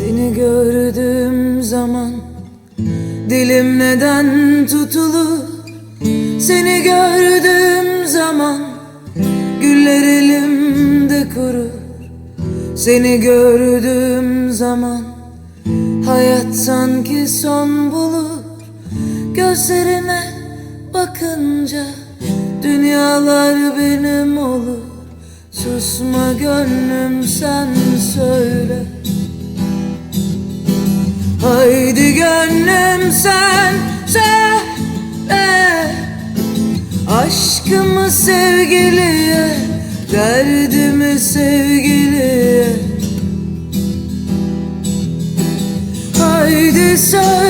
Seni gördüğüm zaman Dilim neden tutulur? Seni gördüğüm zaman Güller elimde kurur. Seni gördüğüm zaman Hayat sanki son bulur. Gözlerine bakınca Dünyalar benim olur. Susma gönlüm sen söyle gönlüm sen söyle Aşkımı sevgiliye Derdimi sevgiliye. Haydi söyle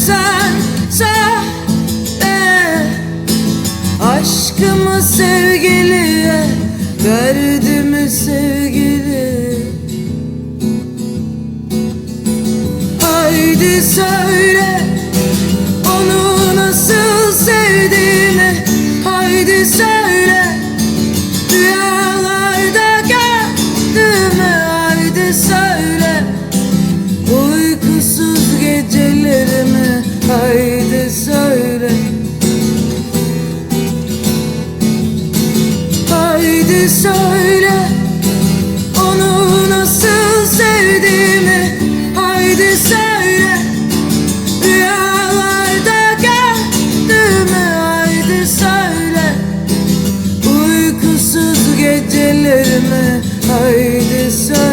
gönlüm sen söyle Aşkımı sevgiliye Derdimi sevgili Haydi söyle söyle Onu nasıl sevdiğimi Haydi söyle. Rüyalarda gördüğümü Haydi söyle. Uykusuz gecelerimi Haydi söyle.